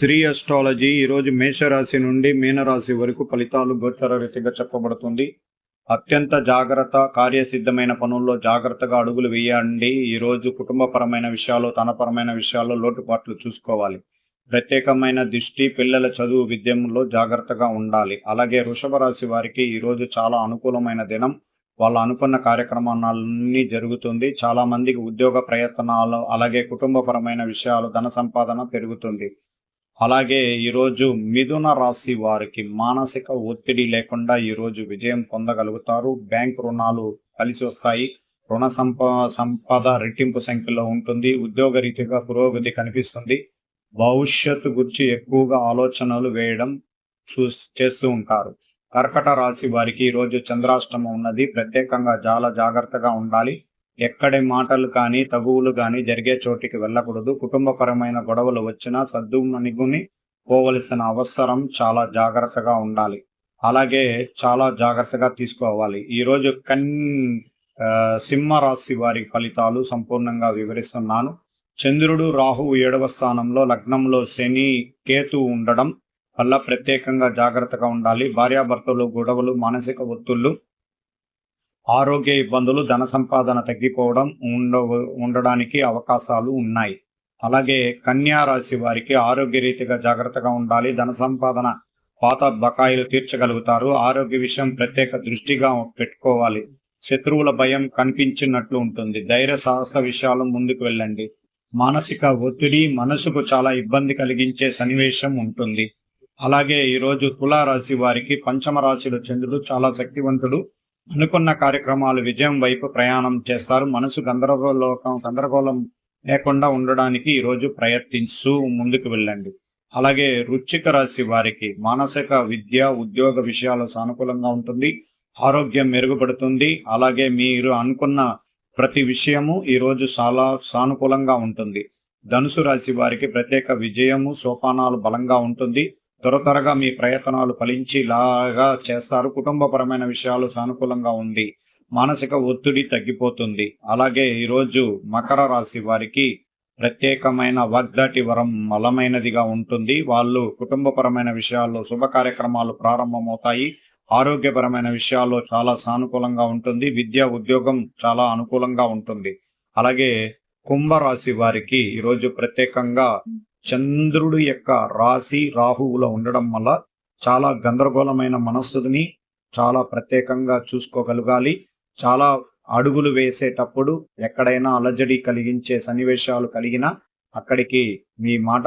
Shri astrology ఈరోజు మేషరాశి నుండి మీనరాశి వరకు ఫలితాలు గోచర రీతిగా చెప్పబడుతుంది. అత్యంత జాగ్రత్త కార్యసిద్ధమైన పనుల్లో జాగ్రత్తగా అడుగులు వేయండి. ఈరోజు కుటుంబపరమైన విషయాలు తనపరమైన విషయాల్లో లోటుపాట్లు చూసుకోవాలి. ప్రత్యేకమైన దృష్టి పిల్లల చదువు విద్యంలో జాగ్రత్తగా ఉండాలి. అలాగే వృషభ రాశి వారికి ఈరోజు చాలా అనుకూలమైన దినం. వాళ్ళు అనుకున్న కార్యక్రమాలన్నీ జరుగుతుంది. చాలా మందికి ఉద్యోగ ప్రయత్నాలు అలాగే కుటుంబపరమైన విషయాలు ధన సంపాదన పెరుగుతుంది. అలాగే ఈరోజు మిథున రాశి వారికి మానసిక ఒత్తిడి లేకుండా ఈరోజు విజయం పొందగలుగుతారు. బ్యాంక్ రుణాలు కలిసి వస్తాయి. రుణ సంప సంపద రెట్టింపు సంఖ్యలో ఉంటుంది. ఉద్యోగ రీతిగా పురోగతి కనిపిస్తుంది. భవిష్యత్తు గురించి ఎక్కువగా ఆలోచనలు వేయడం చూ చేస్తూ ఉంటారు. కర్కట రాశి వారికి ఈరోజు చంద్రాష్టమం ఉన్నది. ప్రత్యేకంగా చాలా జాగ్రత్తగా ఉండాలి. ఎక్కడి మాటలు కానీ తగువులు కానీ జరిగే చోటికి వెళ్ళకూడదు. కుటుంబపరమైన గొడవలు వచ్చినా సద్దు మణిగుని పోవలసిన అవసరం చాలా జాగ్రత్తగా ఉండాలి. అలాగే చాలా జాగ్రత్తగా తీసుకోవాలి. ఈరోజు కన్ ఆ, సింహ రాశి వారి ఫలితాలు సంపూర్ణంగా వివరిస్తున్నాను. చంద్రుడు రాహువు ఏడవ స్థానంలో లగ్నంలో శని కేతు ఉండడం వల్ల ప్రత్యేకంగా జాగ్రత్తగా ఉండాలి. భార్యాభర్తలు గొడవలు మానసిక ఒత్తుళ్ళు ఆరోగ్య ఇబ్బందులు ధన సంపాదన తగ్గిపోవడం ఉండ ఉండడానికి అవకాశాలు ఉన్నాయి. అలాగే కన్యా రాశి వారికి ఆరోగ్య రీతిగా జాగ్రత్తగా ఉండాలి. ధన సంపాదన పాత బకాయిలు తీర్చగలుగుతారు. ఆరోగ్య విషయం ప్రత్యేక దృష్టిగా పెట్టుకోవాలి. శత్రువుల భయం కనిపించినట్లు ఉంటుంది. ధైర్య సాహస విషయాలు ముందుకు వెళ్ళండి. మానసిక ఒత్తిడి మనసుకు చాలా ఇబ్బంది కలిగించే సన్నివేశం ఉంటుంది. అలాగే ఈరోజు తులారాశి వారికి పంచమ రాశిలో చంద్రుడు చాలా శక్తివంతుడు. అనుకున్న కార్యక్రమాలు విజయం వైపు ప్రయాణం చేస్తారు. మనసు గందరగోళం గందరగోళం లేకుండా ఉండడానికి ఈరోజు ప్రయత్నిస్తూ ముందుకు వెళ్ళండి. అలాగే రుచిక రాశి వారికి మానసిక విద్య ఉద్యోగ విషయాలు సానుకూలంగా ఉంటుంది ఆరోగ్యం మెరుగుపడుతుంది. అలాగే మీరు అనుకున్న ప్రతి విషయము ఈరోజు చాలా సానుకూలంగా ఉంటుంది. ధనుసు రాశి వారికి ప్రత్యేక విజయము సోపానాలు బలంగా ఉంటుంది. త్వర త్వరగా మీ ప్రయత్నాలు ఫలించేలాగా చేస్తారు. కుటుంబపరమైన విషయాలు సానుకూలంగా ఉంది. మానసిక ఒత్తిడి తగ్గిపోతుంది. అలాగే ఈరోజు మకర రాశి వారికి ప్రత్యేకమైన వాగ్దాటి వరం బలమైనదిగా ఉంటుంది. వాళ్ళు కుటుంబపరమైన విషయాల్లో శుభ కార్యక్రమాలు ప్రారంభమవుతాయి. ఆరోగ్యపరమైన విషయాల్లో చాలా సానుకూలంగా ఉంటుంది. విద్య ఉద్యోగం చాలా అనుకూలంగా ఉంటుంది. అలాగే కుంభరాశి వారికి ఈరోజు ప్రత్యేకంగా చంద్రుడు యొక్క రాశి రాహువులో ఉండడం వల్ల చాలా గందరగోళమైన మనస్సుని చాలా ప్రత్యేకంగా చూసుకోగలగాలి. చాలా అడుగులు వేసేటప్పుడు ఎక్కడైనా అలజడి కలిగించే సన్నివేశాలు కలిగిన అక్కడికి మీ మాట